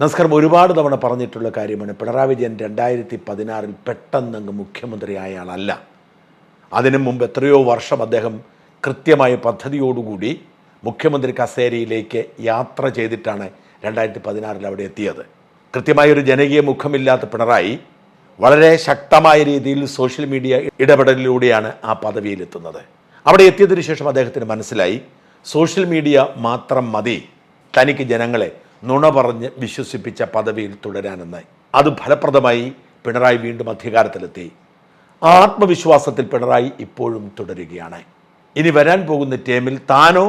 നമസ്കാരം ഒരുപാട് തവണ പറഞ്ഞിട്ടുള്ള കാര്യമാണ്. പിണറായി വിജയൻ രണ്ടായിരത്തി പതിനാറിൽ പെട്ടെന്നങ്ങ് മുഖ്യമന്ത്രിയായ ആളല്ല അതിനു മുമ്പ് എത്രയോ വർഷം അദ്ദേഹം കൃത്യമായ പദ്ധതിയോടുകൂടി മുഖ്യമന്ത്രി കസേരയിലേക്ക് യാത്ര ചെയ്തിട്ടാണ് രണ്ടായിരത്തി പതിനാറിൽ അവിടെ എത്തിയത്. കൃത്യമായ ഒരു ജനകീയ മുഖമില്ലാത്ത പിണറായി വളരെ ശക്തമായ രീതിയിൽ സോഷ്യൽ മീഡിയ ഇടപെടലിലൂടെയാണ് ആ പദവിയിലെത്തുന്നത്. അവിടെ എത്തിയതിനു ശേഷം അദ്ദേഹത്തിന് മനസ്സിലായി സോഷ്യൽ മീഡിയ മാത്രം മതി തനിക്ക് ജനങ്ങളെ നുണ പറഞ്ഞ് വിശ്വസിപ്പിച്ച പദവിയിൽ തുടരാനെന്ന് അത് ഫലപ്രദമായി പിണറായി വീണ്ടും അധികാരത്തിലെത്തി. ആത്മവിശ്വാസത്തിൽ പിണറായി ഇപ്പോഴും തുടരുകയാണ്. ഇനി വരാൻ പോകുന്ന ടേമിൽ താനോ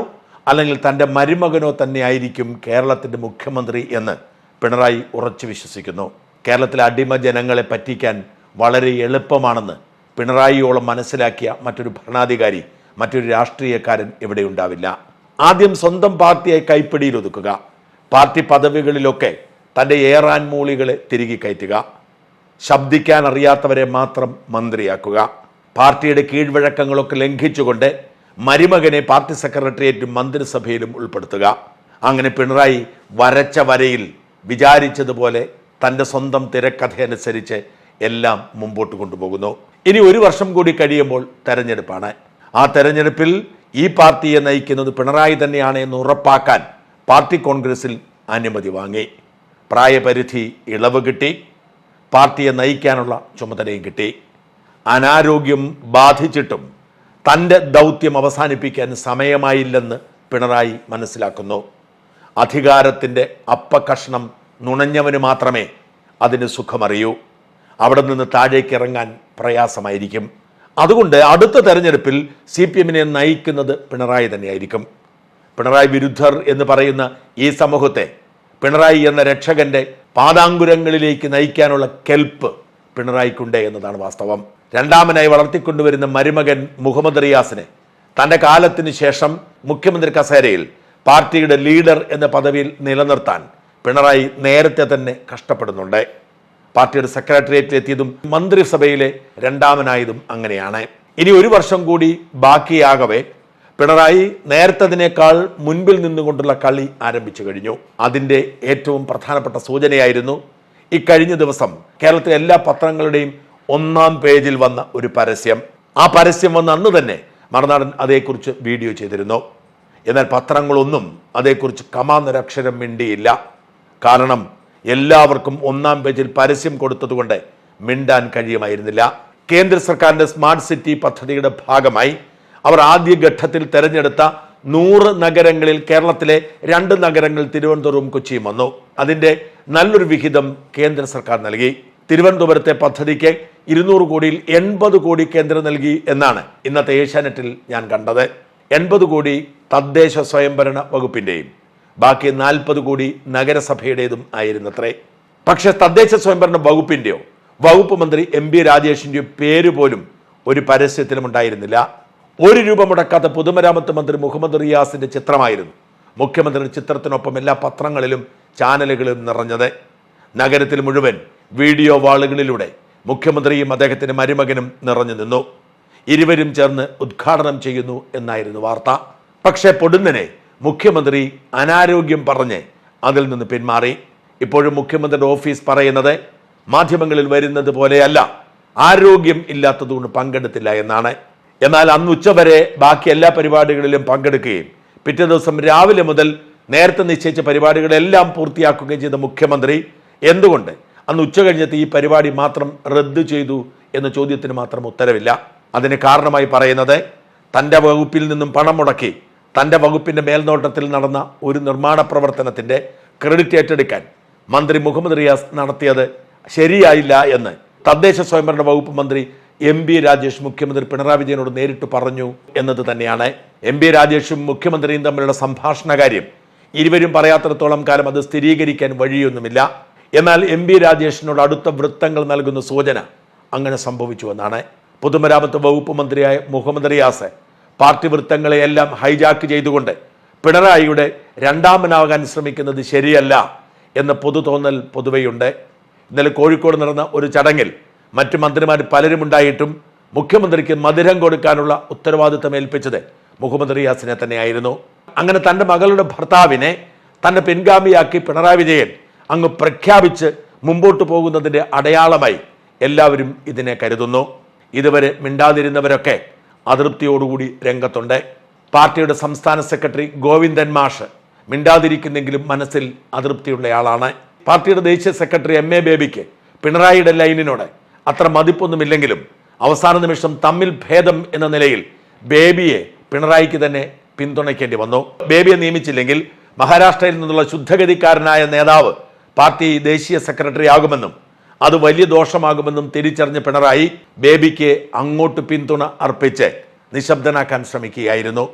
അല്ലെങ്കിൽ തന്റെ മരുമകനോ തന്നെ ആയിരിക്കും കേരളത്തിന്റെ മുഖ്യമന്ത്രി എന്ന് പിണറായി ഉറച്ചു വിശ്വസിക്കുന്നു. കേരളത്തിലെ അടിമ ജനങ്ങളെ പറ്റിക്കാൻ വളരെ എളുപ്പമാണെന്ന് പിണറായിയോളം മനസ്സിലാക്കിയ മറ്റൊരു ഭരണാധികാരി മറ്റൊരു രാഷ്ട്രീയക്കാരൻ ഇവിടെ ഉണ്ടാവില്ല. ആദ്യം സ്വന്തം പാർട്ടിയെ കൈപ്പിടിയിൽ ഒതുക്കുക. പാർട്ടി പദവികളിലൊക്കെ തന്റെ ഏറാൻ മൂളികളെ തിരികെ കയറ്റുക. ശബ്ദിക്കാൻ അറിയാത്തവരെ മാത്രം മന്ത്രിയാക്കുക. പാർട്ടിയുടെ കീഴ്വഴക്കങ്ങളൊക്കെ ലംഘിച്ചുകൊണ്ട് മരുമകനെ പാർട്ടി സെക്രട്ടേറിയറ്റും മന്ത്രിസഭയിലും ഉൾപ്പെടുത്തുക. അങ്ങനെ പിണറായി വരച്ച വരയിൽ വിചാരിച്ചതുപോലെ തന്റെ സ്വന്തം തിരക്കഥ അനുസരിച്ച് എല്ലാം മുമ്പോട്ട് കൊണ്ടുപോകുന്നു. ഇനി ഒരു വർഷം കൂടി കഴിയുമ്പോൾ തെരഞ്ഞെടുപ്പാണ്. ആ തെരഞ്ഞെടുപ്പിൽ ഈ പാർട്ടിയെ നയിക്കുന്നത് പിണറായി തന്നെയാണ് എന്ന് ഉറപ്പാക്കാൻ പാർട്ടി കോൺഗ്രസിൽ അനുമതി വാങ്ങി. പ്രായപരിധി ഇളവ് കിട്ടി. പാർട്ടിയെ നയിക്കാനുള്ള ചുമതലയും കിട്ടി. അനാരോഗ്യം ബാധിച്ചിട്ടും തന്റെ ദൗത്യം അവസാനിപ്പിക്കാൻ സമയമായില്ലെന്ന് പിണറായി മനസ്സിലാക്കുന്നു. അധികാരത്തിന്റെ അപ്പകഷ്ണം നുണഞ്ഞവന് മാത്രമേ അതിന് സുഖമറിയൂ. അവിടെ നിന്ന് താഴേക്ക് ഇറങ്ങാൻ പ്രയാസമായിരിക്കും. അതുകൊണ്ട് അടുത്ത തെരഞ്ഞെടുപ്പിൽ സി പി എമ്മിനെ നയിക്കുന്നത് പിണറായി തന്നെയായിരിക്കും. പിണറായി വിരുദ്ധർ എന്ന് പറയുന്ന ഈ സമൂഹത്തെ പിണറായി എന്ന രക്ഷകന്റെ പാതാങ്കുരങ്ങളിലേക്ക് നയിക്കാനുള്ള കെൽപ്പ് പിണറായിക്കുണ്ട് എന്നതാണ് വാസ്തവം. രണ്ടാമനായി വളർത്തിക്കൊണ്ടുവരുന്ന മരുമകൻ മുഹമ്മദ് റിയാസിനെ തന്റെ കാലത്തിന് ശേഷം മുഖ്യമന്ത്രി കസേരയിൽ പാർട്ടിയുടെ ലീഡർ എന്ന പദവിയിൽ നിലനിർത്താൻ പിണറായി നേരത്തെ തന്നെ കഷ്ടപ്പെടുന്നുണ്ട്. പാർട്ടിയുടെ സെക്രട്ടേറിയറ്റിൽ എത്തിയതും മന്ത്രിസഭയിലെ രണ്ടാമനായതും അങ്ങനെയാണ്. ഇനി ഒരു വർഷം കൂടി ബാക്കിയാകവേ പിണറായി നേരത്തതിനേക്കാൾ മുൻപിൽ നിന്നുകൊണ്ടുള്ള കളി ആരംഭിച്ചു കഴിഞ്ഞു. അതിന്റെ ഏറ്റവും പ്രധാനപ്പെട്ട സൂചനയായിരുന്നു ഇക്കഴിഞ്ഞ ദിവസം കേരളത്തിലെ എല്ലാ പത്രങ്ങളുടെയും ഒന്നാം പേജിൽ വന്ന ഒരു പരസ്യം. ആ പരസ്യം വന്ന അന്ന് തന്നെ മറുനാടൻ അതേക്കുറിച്ച് വീഡിയോ ചെയ്തിരുന്നു. എന്നാൽ പത്രങ്ങളൊന്നും അതേക്കുറിച്ച് കമാന്നൊരക്ഷരം മിണ്ടിയില്ല. കാരണം എല്ലാവർക്കും ഒന്നാം പേജിൽ പരസ്യം കൊടുത്തതുകൊണ്ട് മിണ്ടാൻ കഴിയുമായിരുന്നില്ല. കേന്ദ്ര സർക്കാരിന്റെ സ്മാർട്ട് സിറ്റി പദ്ധതിയുടെ ഭാഗമായി അവർ ആദ്യഘട്ടത്തിൽ തെരഞ്ഞെടുത്ത നൂറ് നഗരങ്ങളിൽ കേരളത്തിലെ രണ്ട് നഗരങ്ങൾ തിരുവനന്തപുരവും കൊച്ചിയും വന്നു. അതിന്റെ നല്ലൊരു വിഹിതം കേന്ദ്ര സർക്കാർ നൽകി. തിരുവനന്തപുരത്തെ പദ്ധതിക്ക് ഇരുന്നൂറ് കോടിയിൽ എൺപത് കോടി കേന്ദ്രം നൽകി എന്നാണ് ഇന്നത്തെ ഏഷ്യാനെറ്റിൽ ഞാൻ കണ്ടത്. എൺപത് കോടി തദ്ദേശ സ്വയംഭരണ വകുപ്പിന്റെയും ബാക്കി നാൽപ്പത് കോടി നഗരസഭയുടേതും ആയിരുന്നത്രേ. പക്ഷെ തദ്ദേശ സ്വയംഭരണ വകുപ്പിന്റെയോ വകുപ്പ് മന്ത്രി എം ബി രാജേഷിന്റെയോ പേര് പോലും ഒരു പരസ്യത്തിലും ഉണ്ടായിരുന്നില്ല. ഒരു രൂപ മുടക്കാത്ത പൊതുമരാമത്ത് മന്ത്രി മുഹമ്മദ് റിയാസിന്റെ ചിത്രമായിരുന്നു. മുഖ്യമന്ത്രിയുടെ ചിത്രത്തിനൊപ്പം എല്ലാ പത്രങ്ങളിലും ചാനലുകളിലും നിറഞ്ഞത്. നഗരത്തിൽ മുഴുവൻ വീഡിയോ വാളുകളിലൂടെ മുഖ്യമന്ത്രിയും അദ്ദേഹത്തിന്റെ മരുമകനും നിറഞ്ഞു നിന്നു. ഇരുവരും ചേർന്ന് ഉദ്ഘാടനം ചെയ്യുന്നു എന്നായിരുന്നു വാർത്ത. പക്ഷേ പൊടുന്നനെ മുഖ്യമന്ത്രി അനാരോഗ്യം പറഞ്ഞ് അതിൽ നിന്ന് പിന്മാറി. ഇപ്പോഴും മുഖ്യമന്ത്രിയുടെ ഓഫീസ് പറയുന്നത് മാധ്യമങ്ങളിൽ വരുന്നത് പോലെയല്ല. ആരോഗ്യം ഇല്ലാത്തതുകൊണ്ട് പങ്കെടുത്തില്ല എന്നാണ്. എന്നാൽ അന്ന് ഉച്ചവരെ ബാക്കി എല്ലാ പരിപാടികളിലും പങ്കെടുക്കുകയും പിറ്റേ ദിവസം രാവിലെ മുതൽ നേരത്തെ നിശ്ചയിച്ച പരിപാടികളെല്ലാം പൂർത്തിയാക്കുകയും ചെയ്ത മുഖ്യമന്ത്രി എന്തുകൊണ്ട് അന്ന് ഉച്ച കഴിഞ്ഞിട്ട് ഈ പരിപാടി മാത്രം റദ്ദു ചെയ്തു എന്ന ചോദ്യത്തിന് മാത്രം ഉത്തരവില്ല. അതിന് കാരണമായി പറയുന്നത് തന്റെ വകുപ്പിൽ നിന്നും പണം മുടക്കി തന്റെ വകുപ്പിന്റെ മേൽനോട്ടത്തിൽ നടന്ന ഒരു നിർമ്മാണ പ്രവർത്തനത്തിന്റെ ക്രെഡിറ്റ് ഏറ്റെടുക്കാൻ മന്ത്രി മുഹമ്മദ് റിയാസ് നടത്തിയത് ശരിയായില്ല എന്ന് തദ്ദേശ സ്വയംഭരണ വകുപ്പ് മന്ത്രി എം ബി രാജേഷ് മുഖ്യമന്ത്രി പിണറായി വിജയനോട് നേരിട്ട് പറഞ്ഞു എന്നത് തന്നെയാണ്. എം ബി രാജേഷും മുഖ്യമന്ത്രിയും തമ്മിലുള്ള സംഭാഷണ കാര്യം. ഇരുവരും പറയാത്തിടത്തോളം കാലം അത് സ്ഥിരീകരിക്കാൻ വഴിയൊന്നുമില്ല. എന്നാൽ എം ബി രാജേഷിനോട് അടുത്ത വൃത്തങ്ങൾ നൽകുന്ന സൂചന അങ്ങനെ സംഭവിച്ചു എന്നാണ്. പൊതുമരാമത്ത് വകുപ്പ് മന്ത്രിയായ മുഹമ്മദ് റിയാസ് പാർട്ടി വൃത്തങ്ങളെയെല്ലാം ഹൈജാക്ക് ചെയ്തുകൊണ്ട് പിണറായിയുടെ രണ്ടാമനാകാൻ ശ്രമിക്കുന്നത് ശരിയല്ല എന്ന പൊതു തോന്നൽ പൊതുവെയുണ്ട്. ഇന്നലെ കോഴിക്കോട് നടന്ന ഒരു ചടങ്ങിൽ മറ്റു മന്ത്രിമാർ പലരും ഉണ്ടായിട്ടും മുഖ്യമന്ത്രിക്ക് മധുരം കൊടുക്കാനുള്ള ഉത്തരവാദിത്തം ഏൽപ്പിച്ചത് മുഹമ്മദ് റിയാസിനെ തന്നെയായിരുന്നു. അങ്ങനെ തന്റെ മകളുടെ ഭർത്താവിനെ തന്റെ പിൻഗാമിയാക്കി പിണറായി വിജയൻ അങ്ങ് പ്രഖ്യാപിച്ച് മുമ്പോട്ട് പോകുന്നതിന്റെ അടയാളമായി എല്ലാവരും ഇതിനെ കരുതുന്നു. ഇതുവരെ മിണ്ടാതിരുന്നവരൊക്കെ അതൃപ്തിയോടുകൂടി രംഗത്തുണ്ട്. പാർട്ടിയുടെ സംസ്ഥാന സെക്രട്ടറി ഗോവിന്ദൻ മാഷ് മിണ്ടാതിരിക്കുന്നെങ്കിലും മനസ്സിൽ അതൃപ്തിയുള്ളയാളാണ്. പാർട്ടിയുടെ ദേശീയ സെക്രട്ടറി എം എ ബേബിക്ക് പിണറായിയുടെ ലൈനിനോട് അത്ര മതിപ്പൊന്നുമില്ലെങ്കിലും അവസാന നിമിഷം തമ്മിൽ ഭേദം എന്ന നിലയിൽ ബേബിയെ പിണറായിക്ക് തന്നെ പിന്തുണയ്ക്കേണ്ടി വന്നു. ബേബിയെ നിയമിച്ചില്ലെങ്കിൽ മഹാരാഷ്ട്രയിൽ നിന്നുള്ള ശുദ്ധഗതിക്കാരനായ നേതാവ് പാർട്ടി ദേശീയ സെക്രട്ടറി ആകുമെന്നും അത് വലിയ ദോഷമാകുമെന്നും തിരിച്ചറിഞ്ഞ പിണറായി ബേബിക്ക് അങ്ങോട്ട് പിന്തുണ അർപ്പിച്ച് നിശബ്ദനാക്കാൻ ശ്രമിക്കുകയായിരുന്നു.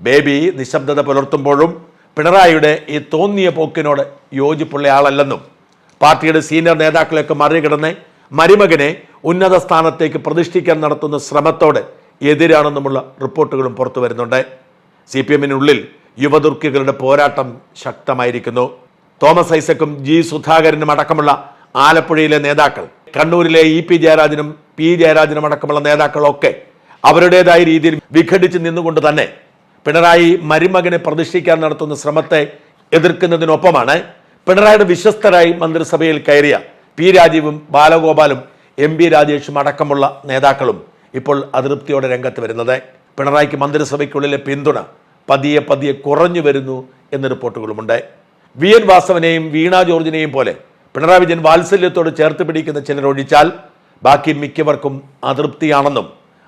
ബേബി നിശബ്ദത പുലർത്തുമ്പോഴും പിണറായിയുടെ ഈ തോന്നിയ പോക്കിനോട് യോജിപ്പുള്ള ആളല്ലെന്നും പാർട്ടിയുടെ സീനിയർ നേതാക്കളെയൊക്കെ മറികടന്ന് മരുമകനെ ഉന്നത സ്ഥാനത്തേക്ക് പ്രതിഷ്ഠിക്കാൻ നടത്തുന്ന ശ്രമത്തോട് എതിരാണെന്നുമുള്ള റിപ്പോർട്ടുകളും പുറത്തു വരുന്നുണ്ട്. സി പി എമ്മിനുള്ളിൽ യുവതുർക്കികളുടെ പോരാട്ടം ശക്തമായിരിക്കുന്നു. തോമസ് ഐസക്കും ജി സുധാകരനും അടക്കമുള്ള ആലപ്പുഴയിലെ നേതാക്കൾ കണ്ണൂരിലെ ഇ പി ജയരാജനും പി ജയരാജനും അടക്കമുള്ള നേതാക്കളൊക്കെ അവരുടേതായ രീതിയിൽ വിഘടിച്ച് നിന്നുകൊണ്ട് തന്നെ പിണറായി മരുമകനെ പ്രതിഷ്ഠിക്കാൻ നടത്തുന്ന ശ്രമത്തെ എതിർക്കുന്നതിനൊപ്പമാണ് പിണറായിയുടെ വിശ്വസ്തരായി മന്ത്രിസഭയിൽ കയറിയ പി രാജീവും ബാലഗോപാലും എം പി രാജേഷും അടക്കമുള്ള നേതാക്കളും ഇപ്പോൾ അതൃപ്തിയോടെ രംഗത്ത് വരുന്നത്. പിണറായിക്ക് മന്ത്രിസഭയ്ക്കുള്ളിലെ പിന്തുണ പതിയെ പതിയെ കുറഞ്ഞു വരുന്നു എന്ന റിപ്പോർട്ടുകളുമുണ്ട്. വി എൻ വാസവനെയും വീണ ജോർജിനെയും പോലെ പിണറായി വിജയൻ വാത്സല്യത്തോട് ചേർത്ത് പിടിക്കുന്ന ചിലരൊഴിച്ചാൽ ബാക്കി മിക്കവർക്കും അതൃപ്തിയാണെന്നും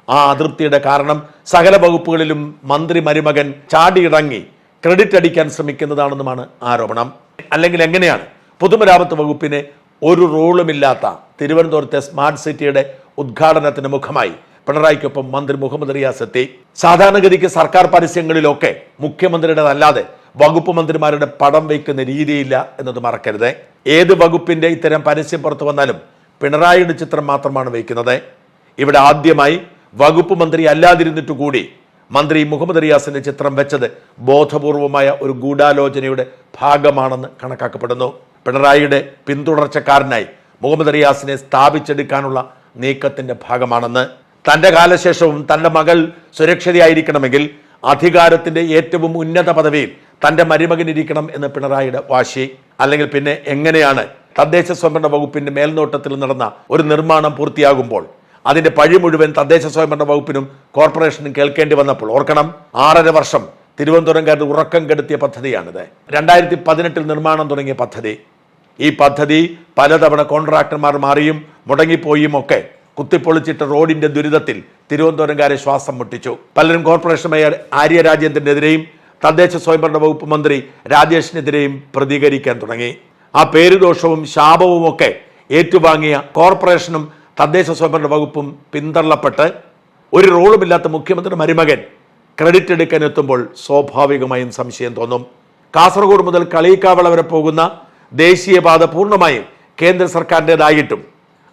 ആ അതൃപ്തിയുടെ കാരണം സകല വകുപ്പുകളിലും മന്ത്രി മരുമകൻ ചാടിയിറങ്ങി ക്രെഡിറ്റ് അടിക്കാൻ ശ്രമിക്കുന്നതാണെന്നുമാണ് ആരോപണം. അല്ലെങ്കിൽ എങ്ങനെയാണ് പൊതുമരാമത്ത് വകുപ്പിന് ഒരു റോളുമില്ലാത്ത തിരുവനന്തപുരത്തെ സ്മാർട്ട് സിറ്റിയുടെ ഉദ്ഘാടനത്തിന് മുഖമായി പിണറായിക്കൊപ്പം മന്ത്രി മുഹമ്മദ് റിയാസ് എത്തി. സാധാരണഗതിക്ക് സർക്കാർ പരസ്യങ്ങളിലൊക്കെ മുഖ്യമന്ത്രിയുടേതല്ലാതെ വകുപ്പ് മന്ത്രിമാരുടെ പടം വയ്ക്കുന്ന രീതിയില്ല എന്നത് മറക്കരുത്. ഏത് വകുപ്പിന്റെ ഇത്തരം പരസ്യം പുറത്തു വന്നാലും പിണറായിയുടെ ചിത്രം മാത്രമാണ് വയ്ക്കുന്നത്. ഇവിടെ ആദ്യമായി വകുപ്പ് മന്ത്രി അല്ലാതിരുന്നിട്ട് കൂടി മന്ത്രി മുഹമ്മദ് റിയാസിന്റെ ചിത്രം വെച്ചത് ബോധപൂർവമായ ഒരു ഗൂഢാലോചനയുടെ ഭാഗമാണെന്ന് കണക്കാക്കപ്പെടുന്നു. പിണറായിയുടെ പിന്തുടർച്ചക്കാരനായി മുഹമ്മദ് റിയാസിനെ സ്ഥാപിച്ചെടുക്കാനുള്ള നീക്കത്തിന്റെ ഭാഗമാണെന്ന്. തന്റെ കാലശേഷവും തന്റെ മകൾ സുരക്ഷിതയായിരിക്കണമെങ്കിൽ അധികാരത്തിന്റെ ഏറ്റവും ഉന്നത പദവിയിൽ തന്റെ മരുമകൻ ഇരിക്കണം എന്ന് പിണറായിയുടെ വാശി. അല്ലെങ്കിൽ പിന്നെ എങ്ങനെയാണ് തദ്ദേശ സ്വയംഭരണ വകുപ്പിന്റെ മേൽനോട്ടത്തിൽ നടന്ന ഒരു നിർമ്മാണം പൂർത്തിയാകുമ്പോൾ അതിന്റെ പഴി മുഴുവൻ തദ്ദേശ സ്വയംഭരണ വകുപ്പിനും കോർപ്പറേഷനും കേൾക്കേണ്ടി വന്നപ്പോൾ ഓർക്കണം ആറര വർഷം തിരുവനന്തപുരംകാരുടെ ഉറക്കം കെടുത്തിയ പദ്ധതിയാണിത്. രണ്ടായിരത്തി പതിനെട്ടിൽ നിർമ്മാണം തുടങ്ങിയ പദ്ധതി ഈ പദ്ധതി പലതവണ കോൺട്രാക്ടർമാർ മാറിയും മുടങ്ങിപ്പോയും ഒക്കെ കുത്തിപ്പൊളിച്ചിട്ട റോഡിന്റെ ദുരിതത്തിൽ തിരുവനന്തപുരംകാരെ ശ്വാസം മുട്ടിച്ചു. പലരും കോർപ്പറേഷൻ മേയർ ആര്യ രാജേന്ദ്രനെതിരെയും തദ്ദേശ സ്വയംഭരണ വകുപ്പ് മന്ത്രി രാജേഷിനെതിരെയും പ്രതികരിക്കാൻ തുടങ്ങി. ആ പേരുദോഷവും ശാപവും ഒക്കെ ഏറ്റുവാങ്ങിയ കോർപ്പറേഷനും തദ്ദേശ സ്വയംഭരണ വകുപ്പും പിന്തള്ളപ്പെട്ട് ഒരു റോളുമില്ലാത്ത മുഖ്യമന്ത്രി മരുമകൻ ക്രെഡിറ്റ് എടുക്കാൻ എത്തുമ്പോൾ സ്വാഭാവികമായും സംശയം തോന്നും. കാസർഗോഡ് മുതൽ കളിയിക്കാവള വരെ പോകുന്ന ദേശീയപാത പൂർണമായും കേന്ദ്ര സർക്കാരിന്റെതായിട്ടും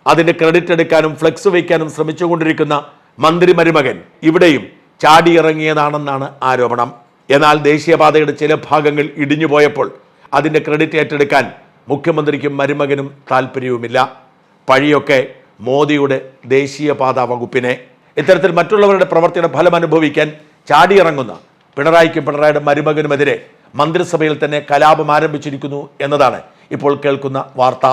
അതിന് ക്രെഡിറ്റ് എടുക്കാനും ഫ്ലെക്സ് വയ്ക്കാനും ശ്രമിച്ചുകൊണ്ടിരിക്കുന്ന മന്ത്രി മരുമകൻ ഇവിടെയും ചാടിയിറങ്ങിയതാണെന്നാണ് ആരോപണം. എന്നാൽ ദേശീയപാതയുടെ ചില ഭാഗങ്ങൾ ഇടിഞ്ഞു പോയപ്പോൾ അതിന്റെ ക്രെഡിറ്റ് ഏറ്റെടുക്കാൻ മുഖ്യമന്ത്രിക്കും മരുമകനും താല്പര്യവുമില്ല പഴിയൊക്കെ മോദിയുടെ ദേശീയപാത വകുപ്പിനെ. ഇത്തരത്തിൽ മറ്റുള്ളവരുടെ പ്രവർത്തിയുടെ ഫലം അനുഭവിക്കാൻ ചാടിയിറങ്ങുന്ന പിണറായിക്കും പിണറായിയുടെ മരുമകനുമെതിരെ മന്ത്രിസഭയിൽ തന്നെ കലാപം ആരംഭിച്ചിരിക്കുന്നു എന്നതാണ് ഇപ്പോൾ കേൾക്കുന്ന വാർത്ത.